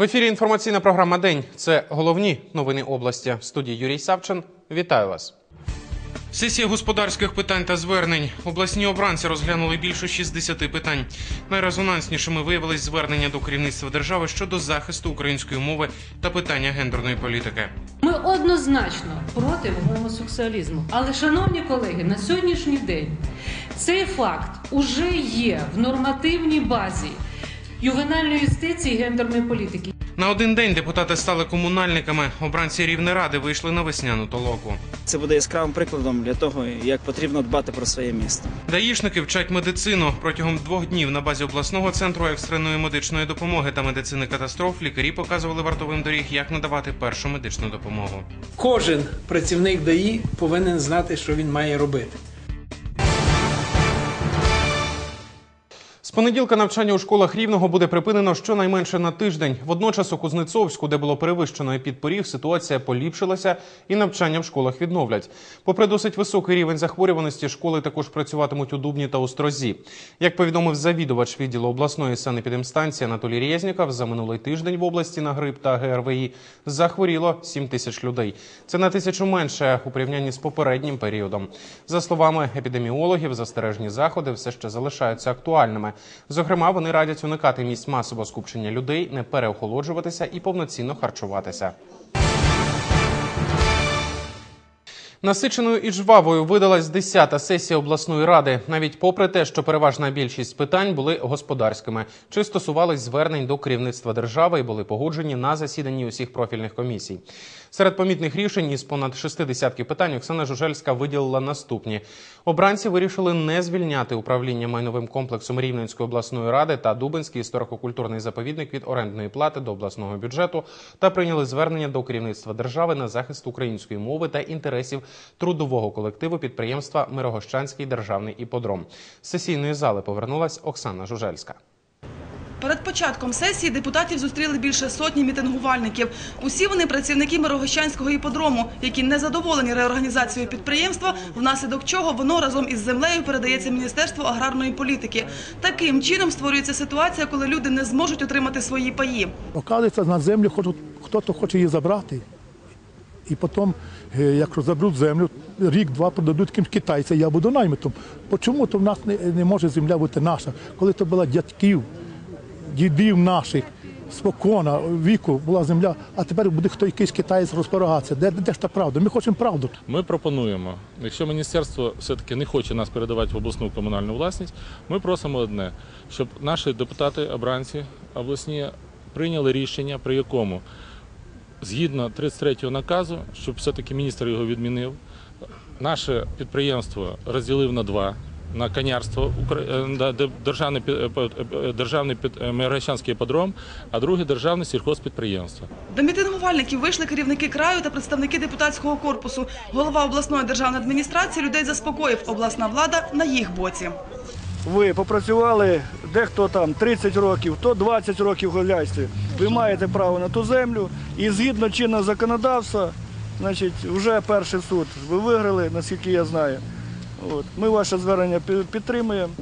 В ефірі інформаційна програма День. Це головні новини області. В студії Юрій Савчин. Вітаю вас. Сесія господарських питань та звернень. Обласні обранці розглянули більше 60 питань. Найрезонанснішими виявились звернення до керівництва держави щодо захисту української мови та питання гендерної політики. Ми однозначно проти гомосексуалізму. Але, шановні колеги, на сьогоднішній день цей факт уже є в нормативній базі ювенальної юстиції і гендерної політики. На один день депутати стали комунальниками. Обранці Рівнеради вийшли на весняну толоку. Це буде яскравим прикладом для того, як потрібно дбати про своє місто. Даїшники вчать медицину протягом двох днів на базі обласного центру екстреної медичної допомоги та медицини катастроф. Лікарі показували вартовим доріг, як надавати першу медичну допомогу. Кожен працівник ДАІ повинен знати, що він має робити. З понеділка навчання у школах рівного буде припинено щонайменше на тиждень. Водночас у Кузнецовську, де було перевищено епідпоріг, ситуація поліпшилася і навчання в школах відновлять. Попри досить високий рівень захворюваності, школи також працюватимуть у Дубні та Острозі. Як повідомив завідувач відділу обласної санепідемстанції Анатолій Резніков, за минулий тиждень в області на грип та ГРВІ захворіло 7 тисяч людей. Це на тисячу менше у порівнянні з попереднім періодом. За словами епідеміологів, застережні заходи все ще залишаються актуальними. Зокрема, вони радять уникати місць масового скупчення людей, не переохолоджуватися і повноцінно харчуватися. Насиченою і жвавою видалась 10-та сесія обласної ради, навіть попри те, що переважна більшість питань були господарськими, чи стосувались звернень до керівництва держави і були погоджені на засіданні усіх профільних комісій. Серед помітних рішень із понад шести десятків питань Оксана Жужельська виділила наступні: обранці вирішили не звільняти управління майновим комплексом Рівненської обласної ради та Дубинський історико-культурний заповідник від орендної плати до обласного бюджету та прийняли звернення до керівництва держави на захист української мови та інтересів трудового колективу підприємства Мирогощанський державний іподром. З сесійної зали повернулась Оксана Жужельська. Перед початком сесії депутатів зустріли більше сотні мітингувальників. Усі вони працівники Мирогощанського іподрому, які не задоволені реорганізацією підприємства, внаслідок чого воно разом із землею передається Міністерству аграрної політики. Таким чином створюється ситуація, коли люди не зможуть отримати свої паї. Оказується, на землю хтось хоче її забрати. І потім, е, якщо заберуть землю, рік-два продадуть якимсь китайцям, я буду наймитом. Чому то в нас не може земля бути наша? Коли то була дядьків, дідів наших, спокона, віку була земля, а тепер буде хто якийсь китаєць розпорагатися. Де, де ж та правда? Ми хочемо правду. Ми пропонуємо, якщо міністерство все-таки не хоче нас передавати в обласну комунальну власність, ми просимо одне, щоб наші депутати, обранці обласні прийняли рішення, при якому згідно 33-го наказу, щоб все-таки міністр його відмінив, наше підприємство розділив на два. На конярство да, державний державний під- е, Мирогощанський а друге державне сільхозпідприємство. До мітингувальників вийшли керівники краю та представники депутатського корпусу. Голова обласної державної адміністрації людей заспокоїв. Обласна влада на їх боці. Ви попрацювали дехто там 30 років, то 20 років в господарстві. Ви маєте право на ту землю і згідно чинного законодавства, значить, вже перший суд ви виграли, наскільки я знаю. От. Ми ваше звернення підтримуємо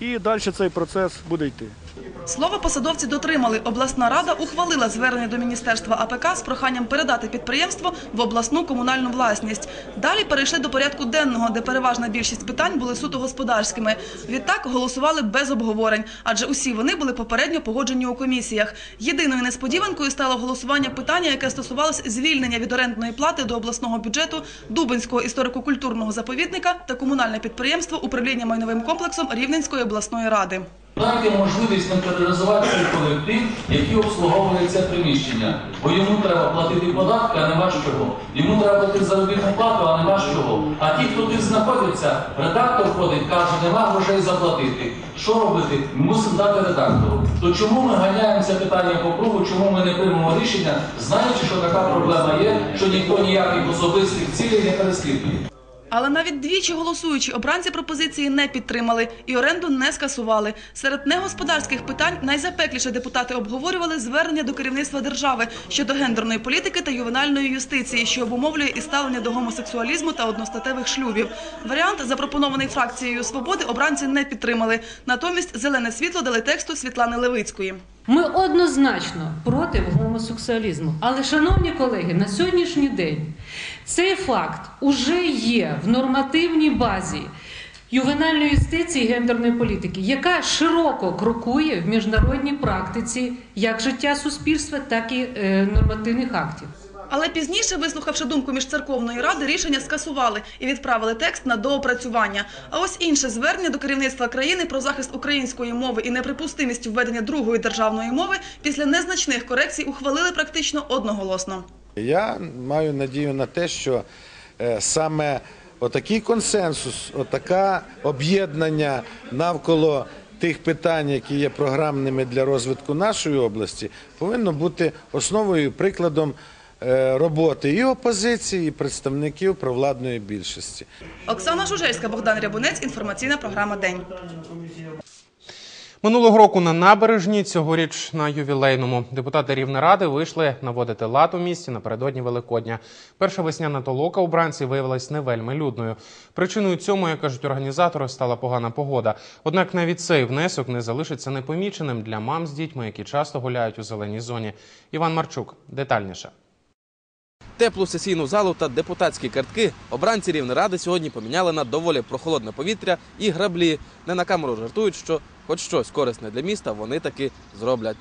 і далі цей процес буде йти. Слово посадовці дотримали. Обласна рада ухвалила звернення до Міністерства АПК з проханням передати підприємство в обласну комунальну власність. Далі перейшли до порядку денного, де переважна більшість питань були суто господарськими. Відтак голосували без обговорень, адже усі вони були попередньо погоджені у комісіях. Єдиною несподіванкою стало голосування питання, яке стосувалось звільнення від орендної плати до обласного бюджету Дубинського історико-культурного заповідника та комунальне підприємство управління майновим комплексом Рівненської обласної ради. Дайте можливість нотаризувати цей колектив, який обслуговує це приміщення. Бо йому треба платити податки, а нема чого. Йому треба платити заробітну плату, а нема чого. А ті, хто тут знаходиться, редактор ходить, каже, нема грошей заплатити. Що робити? Мусимо дати редактору. То чому ми ганяємо це питання по кругу, чому ми не приймемо рішення, знаючи, що така проблема є, що ніхто ніяких особистих цілей не переслідує. Але навіть двічі голосуючі обранці пропозиції не підтримали і оренду не скасували. Серед негосподарських питань найзапекліше депутати обговорювали звернення до керівництва держави щодо гендерної політики та ювенальної юстиції, що обумовлює і ставлення до гомосексуалізму та одностатевих шлюбів. Варіант, запропонований фракцією свободи, обранці не підтримали. Натомість зелене світло дали тексту Світлани Левицької. Ми однозначно проти гомосексуалізму. Але, шановні колеги, на сьогоднішній день цей факт уже є в нормативній базі ювенальної юстиції гендерної політики, яка широко крокує в міжнародній практиці як життя суспільства, так і е, нормативних актів. Але пізніше, вислухавши думку міжцерковної ради, рішення скасували і відправили текст на доопрацювання. А ось інше звернення до керівництва країни про захист української мови і неприпустимість введення другої державної мови після незначних корекцій ухвалили практично одноголосно. Я маю надію на те, що е, саме отакий консенсус, отаке об'єднання навколо тих питань, які є програмними для розвитку нашої області, повинно бути основою і прикладом е, роботи і опозиції, і представників провладної більшості. Оксана Жужельська, Богдан Рябунець. Інформаційна програма День. Минулого року на набережні, цьогоріч на ювілейному. Депутати Рівнеради вийшли наводити лад у місті напередодні Великодня. Перша весняна толока у бранці виявилась не вельми людною. Причиною цьому, як кажуть організатори, стала погана погода. Однак навіть цей внесок не залишиться непоміченим для мам з дітьми, які часто гуляють у зеленій зоні. Іван Марчук детальніше. Теплу сесійну залу та депутатські картки обранці Рівнеради сьогодні поміняли на доволі прохолодне повітря і граблі. Не на камеру жартують, що хоч щось корисне для міста вони таки зроблять.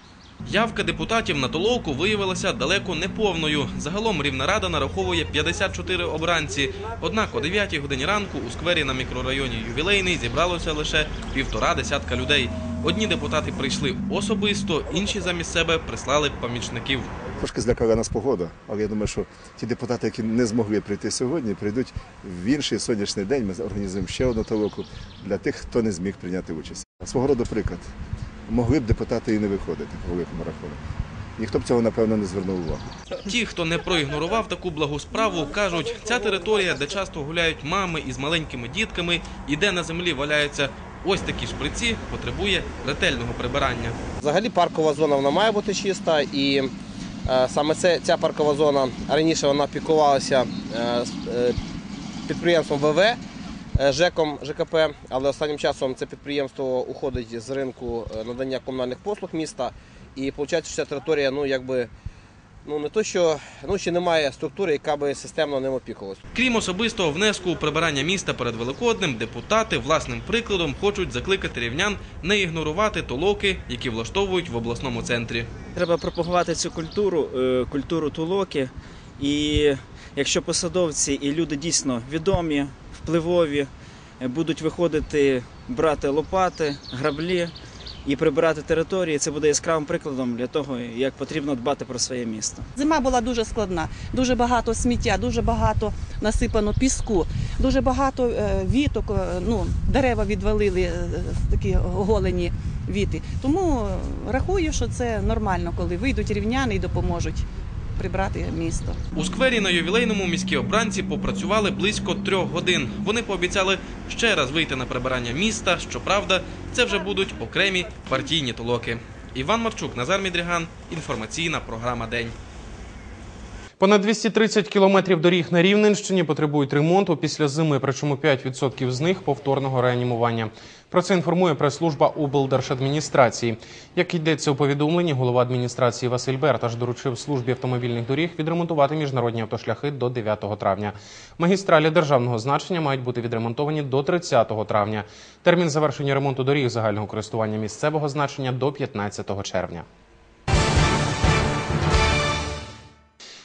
Явка депутатів на толоку виявилася далеко не повною. Загалом Рівнерада нараховує 54 обранці. Однак о 9 годині ранку у сквері на мікрорайоні Ювілейний зібралося лише півтора десятка людей. Одні депутати прийшли особисто, інші замість себе прислали помічників. Трошки злякала нас погода, але я думаю, що ті депутати, які не змогли прийти сьогодні, прийдуть в інший сонячний день. Ми організуємо ще одну толоку для тих, хто не зміг прийняти участь. Свого роду приклад. Могли б депутати і не виходити по великому рахунку. Ніхто б цього, напевно, не звернув увагу. Ті, хто не проігнорував таку благу справу, кажуть, ця територія, де часто гуляють мами із маленькими дітками, і де на землі валяються ось такі шприці, потребує ретельного прибирання. Взагалі паркова зона вона має бути чиста, і саме це, ця паркова зона раніше вона пікувалася е, е, підприємством ВВ, е, ЖЕКом ЖКП, але останнім часом це підприємство уходить з ринку е, надання комунальних послуг міста. І виходить, що ця територія, ну якби. Ну не то, що ну ще немає структури, яка би системно ним опікувалась. Крім особистого внеску у прибирання міста перед Великоднем, депутати власним прикладом хочуть закликати рівнян не ігнорувати толоки, які влаштовують в обласному центрі. Треба пропагувати цю культуру, е, культуру тулоки. І якщо посадовці і люди дійсно відомі, впливові, е, будуть виходити брати лопати, граблі і прибирати території, це буде яскравим прикладом для того, як потрібно дбати про своє місто. Зима була дуже складна, дуже багато сміття, дуже багато насипано піску, дуже багато е, віток, е, ну, дерева відвалили, е, такі оголені віти. Тому рахую, що це нормально, коли вийдуть рівняни і допоможуть прибрати місто. У сквері на ювілейному міські обранці попрацювали близько трьох годин. Вони пообіцяли ще раз вийти на прибирання міста. Щоправда, це вже будуть окремі партійні толоки. Іван Марчук, Назар Мідріган. Інформаційна програма День. Понад 230 кілометрів доріг на Рівненщині потребують ремонту після зими, причому 5% з них повторного реанімування. Про це інформує прес-служба облдержадміністрації. Як йдеться у повідомленні, голова адміністрації Василь Берташ доручив службі автомобільних доріг відремонтувати міжнародні автошляхи до 9 травня. Магістралі державного значення мають бути відремонтовані до 30 травня. Термін завершення ремонту доріг загального користування місцевого значення до 15 червня.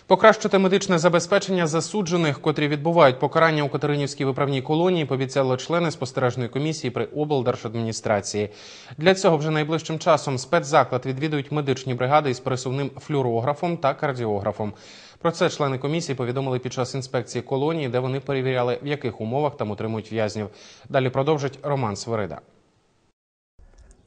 Покращити медичне забезпечення засуджених, котрі відбувають покарання у Катеринівській виправній колонії, пообіцяли члени спостережної комісії при облдержадміністрації. Для цього вже найближчим часом спецзаклад відвідують медичні бригади із пересувним флюорографом та кардіографом. Про це члени комісії повідомили під час інспекції колонії, де вони перевіряли, в яких умовах там утримують в'язнів. Далі продовжить Роман Свирида.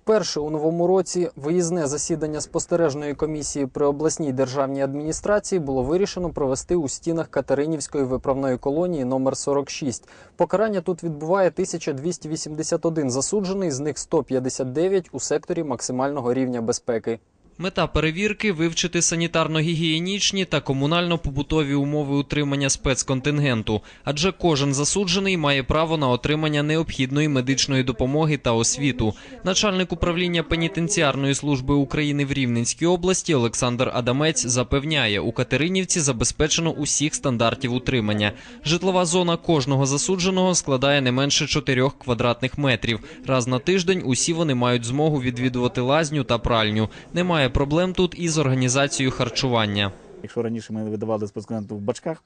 Перше у новому році виїзне засідання спостережної комісії при обласній державній адміністрації було вирішено провести у стінах Катеринівської виправної колонії номер 46. Покарання тут відбуває 1281 засуджений, з них 159 у секторі максимального рівня безпеки. Мета перевірки вивчити санітарно-гігієнічні та комунально-побутові умови утримання спецконтингенту, адже кожен засуджений має право на отримання необхідної медичної допомоги та освіту. Начальник управління пенітенціарної служби України в Рівненській області Олександр Адамець запевняє, у Катеринівці забезпечено усіх стандартів утримання. Житлова зона кожного засудженого складає не менше 4 квадратних метрів. Раз на тиждень усі вони мають змогу відвідувати лазню та пральню. Немає проблем тут із організацією харчування. Якщо раніше ми видавали спецконтенту в бачках,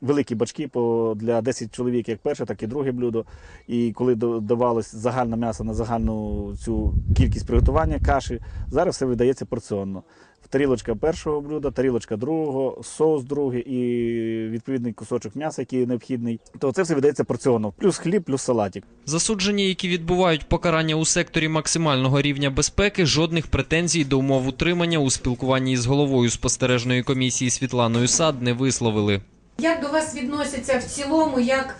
великі бачки по для 10 чоловік, як перше, так і друге блюдо. І коли до- давалось загальне м'ясо на загальну цю кількість приготування каші, зараз все видається порціонно. Тарілочка першого блюда, тарілочка другого, соус другий і відповідний кусочок м'яса, який необхідний. То це все видається порціонно. Плюс хліб, плюс салатик. Засуджені, які відбувають покарання у секторі максимального рівня безпеки, жодних претензій до умов утримання у спілкуванні із головою спостережної комісії Світланою Сад не висловили. Як до вас відносяться в цілому, як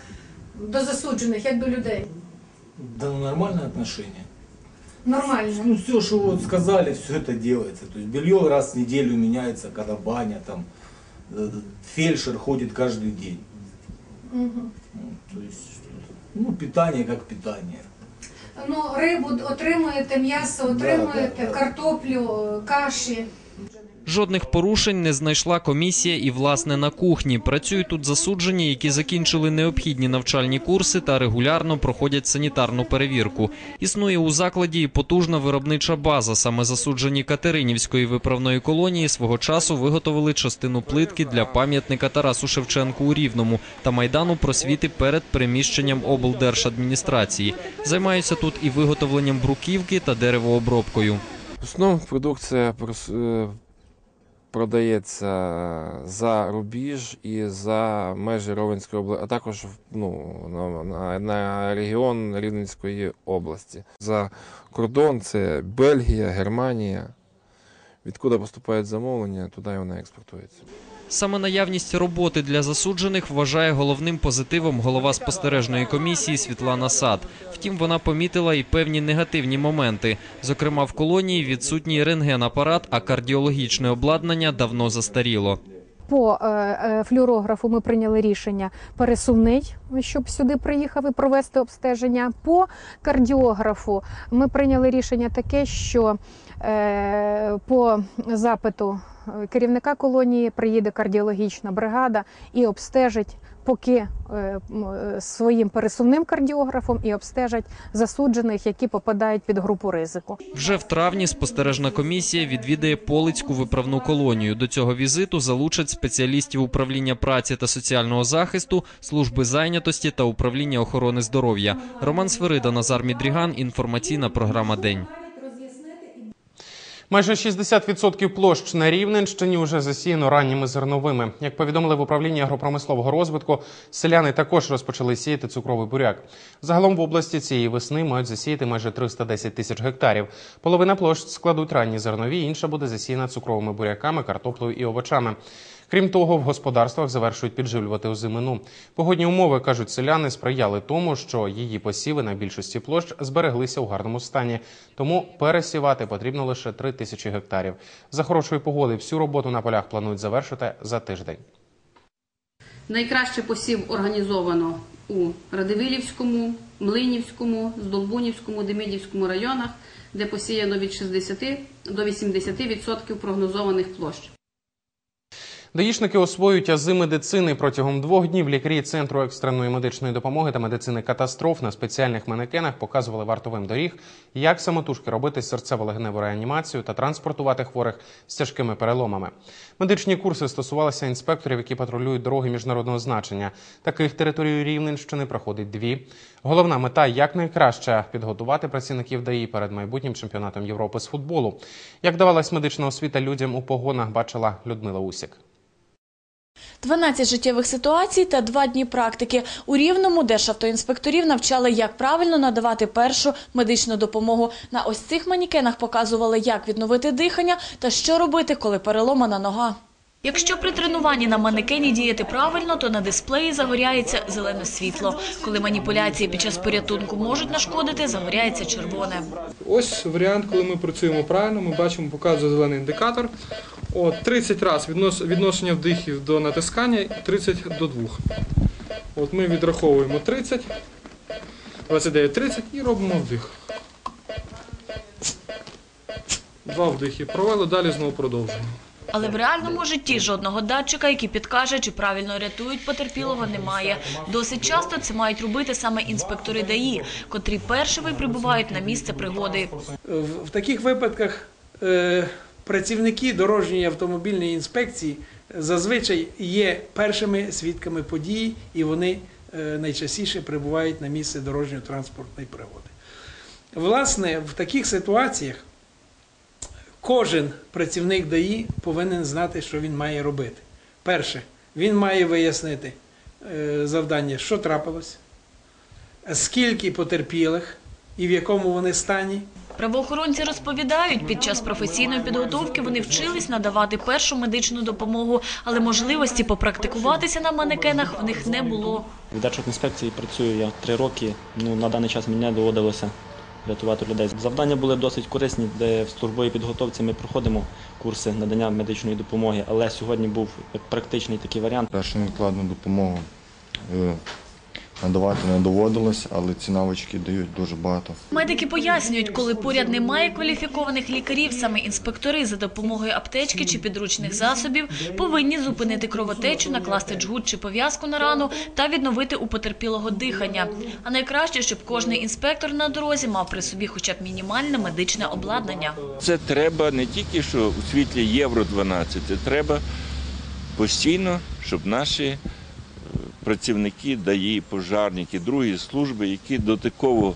до засуджених, як до людей? Да нормальное отношение. Нормально. Ну, все, что вот сказали, все это делается. То есть белье раз в неделю меняется, когда баня, там, э, фельдшер ходит каждый день. Мгм. То есть, ну, питание как питание. Ну, рибу отримуєте, м'ясо отримуєте, да, да. картоплю, каші. Жодних порушень не знайшла комісія і власне на кухні. Працюють тут засуджені, які закінчили необхідні навчальні курси та регулярно проходять санітарну перевірку. Існує у закладі і потужна виробнича база. Саме засуджені Катеринівської виправної колонії свого часу виготовили частину плитки для пам'ятника Тарасу Шевченку у Рівному та майдану просвіти перед переміщенням облдержадміністрації. Займаються тут і виготовленням бруківки та деревообробкою. В основному продукція е, продається за рубіж і за межі Ровенської області, а також ну, на, на, на регіон Рівненської області. За кордон це Бельгія, Германія. Відкуди поступають замовлення, туди вона експортується. Саме наявність роботи для засуджених вважає головним позитивом голова спостережної комісії Світлана Сад. Втім, вона помітила і певні негативні моменти. Зокрема, в колонії відсутній рентген-апарат, а кардіологічне обладнання давно застаріло. По е, е, флюорографу ми прийняли рішення пересувний, щоб сюди приїхав і провести обстеження. По кардіографу ми прийняли рішення таке, що е, по запиту керівника колонії приїде кардіологічна бригада і обстежить. Поки е, е, своїм пересувним кардіографом і обстежать засуджених, які попадають під групу ризику. Вже в травні спостережна комісія відвідає Полицьку виправну колонію. До цього візиту залучать спеціалістів управління праці та соціального захисту, служби зайнятості та управління охорони здоров'я. Роман Сверида, Назар Мідріган. Інформаційна програма День. Майже 60% площ на Рівненщині вже засіяно ранніми зерновими. Як повідомили в управлінні агропромислового розвитку, селяни також розпочали сіяти цукровий буряк. Загалом в області цієї весни мають засіяти майже 310 тисяч гектарів. Половина площ складуть ранні зернові, інша буде засіяна цукровими буряками, картоплею і овочами. Крім того, в господарствах завершують підживлювати озимину. Погодні умови, кажуть селяни, сприяли тому, що її посіви на більшості площ збереглися у гарному стані. Тому пересівати потрібно лише 3 тисячі гектарів. За хорошої погоди всю роботу на полях планують завершити за тиждень. Найкраще посів організовано у Радивилівському, Млинівському, Здолбунівському, Демидівському районах, де посіяно від 60 до 80% прогнозованих площ. Даїшники освоюють ази медицини протягом двох днів. Лікарі центру екстреної медичної допомоги та медицини катастроф на спеціальних манекенах показували вартовим доріг, як самотужки робити серцево-легневу реанімацію та транспортувати хворих з тяжкими переломами. Медичні курси стосувалися інспекторів, які патрулюють дороги міжнародного значення. Таких територій Рівненщини проходить дві. Головна мета якнайкраще підготувати працівників ДАІ перед майбутнім чемпіонатом Європи з футболу. Як давалась медична освіта людям у погонах, бачила Людмила Усік. 12 життєвих ситуацій та два дні практики. У Рівному державтоінспекторів навчали, як правильно надавати першу медичну допомогу. На ось цих манікенах показували, як відновити дихання та що робити, коли переломана нога. Якщо при тренуванні на манекені діяти правильно, то на дисплеї загоряється зелене світло. Коли маніпуляції під час порятунку можуть нашкодити, загоряється червоне. Ось варіант, коли ми працюємо правильно, ми бачимо, показує зелений індикатор. От 30 разів відношення вдихів до натискання, 30 до 2. От ми відраховуємо 30, 29, 30 і робимо вдих. Два вдихи провели, далі знову продовжуємо. Але в реальному житті жодного датчика, який підкаже, чи правильно рятують потерпілого, немає. Досить часто це мають робити саме інспектори ДАІ, котрі першими прибувають на місце пригоди. В, таких випадках е, працівники дорожньої автомобільної інспекції зазвичай є першими свідками події, і вони е, найчастіше прибувають на місце дорожньо-транспортної пригоди. Власне, в таких ситуаціях кожен працівник ДАІ повинен знати, що він має робити. Перше, він має вияснити е, завдання, що трапилось, скільки потерпілих і в якому вони стані. Правоохоронці розповідають, під час професійної підготовки вони вчились надавати першу медичну допомогу, але можливості попрактикуватися на манекенах в них не було. В Держокінспекції працюю я три роки. Ну, на даний час мені доводилося рятувати людей. Завдання були досить корисні, де в службовій підготовці ми проходимо курси надання медичної допомоги, але сьогодні був практичний такий варіант. Першу невкладну допомогу е, надавати не доводилось, але ці навички дають дуже багато. Медики пояснюють, коли поряд немає кваліфікованих лікарів, саме інспектори за допомогою аптечки чи підручних засобів повинні зупинити кровотечу, накласти джгут чи пов'язку на рану та відновити у потерпілого дихання. А найкраще, щоб кожний інспектор на дорозі мав при собі хоча б мінімальне медичне обладнання. Це треба не тільки що у світлі Євро 12, це треба постійно, щоб наші працівники, ДАІ, пожарники, другі служби, які дотиково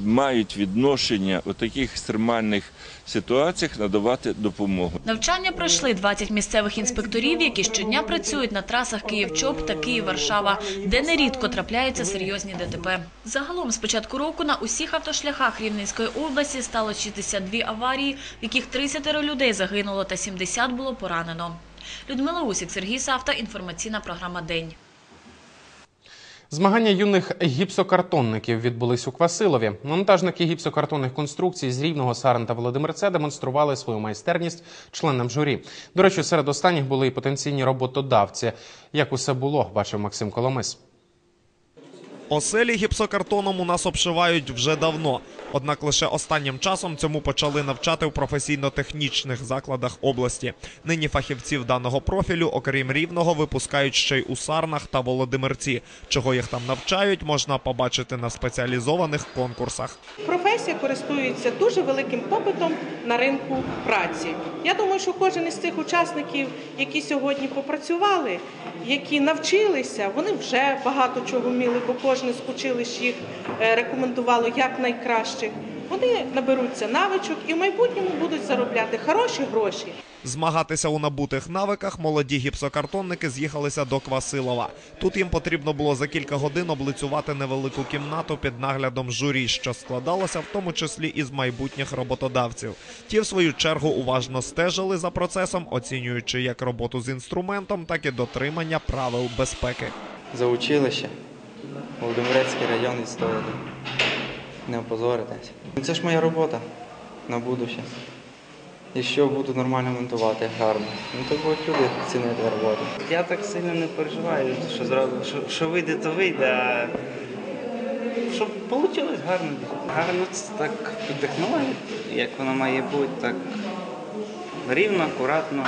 мають відношення у таких екстремальних ситуаціях надавати допомогу. Навчання пройшли 20 місцевих інспекторів, які щодня працюють на трасах Київ-Чоп та Київ-Варшава, де нерідко трапляються серйозні ДТП. Загалом з початку року на усіх автошляхах Рівненської області стало 62 аварії, в яких 30 людей загинуло та 70 було поранено. Людмила Усік, Сергій Савта, інформаційна програма День. Змагання юних гіпсокартонників відбулись у Квасилові. Монтажники гіпсокартонних конструкцій з Рівного, Саран та Володимирця демонстрували свою майстерність членам журі. До речі, серед останніх були і потенційні роботодавці. Як усе було, бачив Максим Коломис. Оселі гіпсокартоном у нас обшивають вже давно. Однак лише останнім часом цьому почали навчати в професійно-технічних закладах області. Нині фахівців даного профілю, окрім рівного, випускають ще й у Сарнах та Володимирці. Чого їх там навчають, можна побачити на спеціалізованих конкурсах. Професія користується дуже великим попитом на ринку праці. Я думаю, що кожен із цих учасників, які сьогодні попрацювали, які навчилися, вони вже багато чого вміли, бо кожне з училищ їх е, рекомендувало як найкраще. Вони наберуться навичок і в майбутньому будуть заробляти хороші гроші. Змагатися у набутих навиках молоді гіпсокартонники з'їхалися до Квасилова. Тут їм потрібно було за кілька годин облицювати невелику кімнату під наглядом журі, що складалося в тому числі із майбутніх роботодавців. Ті, в свою чергу, уважно стежили за процесом, оцінюючи як роботу з інструментом, так і дотримання правил безпеки. За училище, Володимирецький район відстояти. Не опозоритись. Ну, Це ж моя робота на будуще. І що буду нормально монтувати, гарно. Ну то будуть люди цінити роботу. Я так сильно не переживаю, що зразу що, що вийде, то вийде. А щоб вийшло гарно. Гарно це так по технології, як воно має бути, так рівно, акуратно,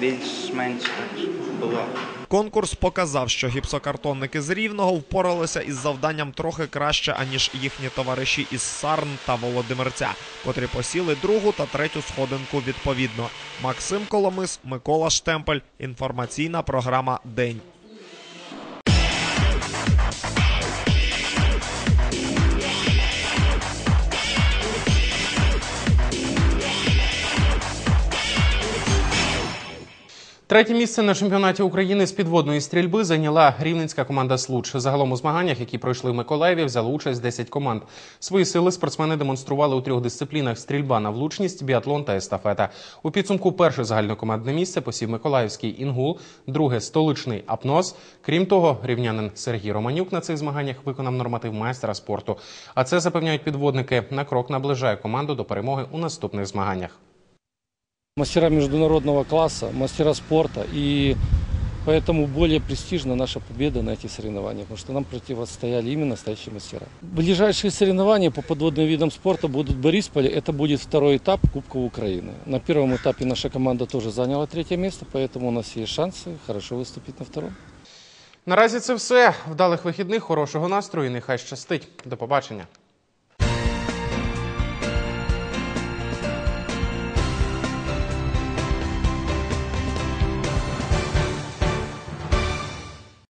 більш-менш так було. Конкурс показав, що гіпсокартонники з Рівного впоралися із завданням трохи краще, аніж їхні товариші із Сарн та Володимирця, котрі посіли другу та третю сходинку відповідно. Максим Коломис, Микола Штемпель. Інформаційна програма День. Третє місце на чемпіонаті України з підводної стрільби зайняла рівненська команда Случ. Загалом у змаганнях, які пройшли в Миколаєві, взяли участь 10 команд. Свої сили спортсмени демонстрували у трьох дисциплінах: стрільба на влучність, біатлон та естафета. У підсумку перше загальнокомандне місце посів Миколаївський інгул, друге столичний апноз. Крім того, рівнянин Сергій Романюк на цих змаганнях виконав норматив майстра спорту. А це запевняють підводники на крок наближає команду до перемоги у наступних змаганнях. мастера международного класса, мастера спорта. И поэтому более престижна наша победа на этих соревнованиях, потому что нам противостояли именно настоящие мастера. Ближайшие соревнования по подводным видам спорта будут в Борисполе. Это будет второй этап Кубка Украины. На первом этапе наша команда тоже заняла третье место, поэтому у нас есть шансы хорошо выступить на втором. Наразі це все. Вдалих вихідних, хорошого настрою. і Нехай щастить. До побачення.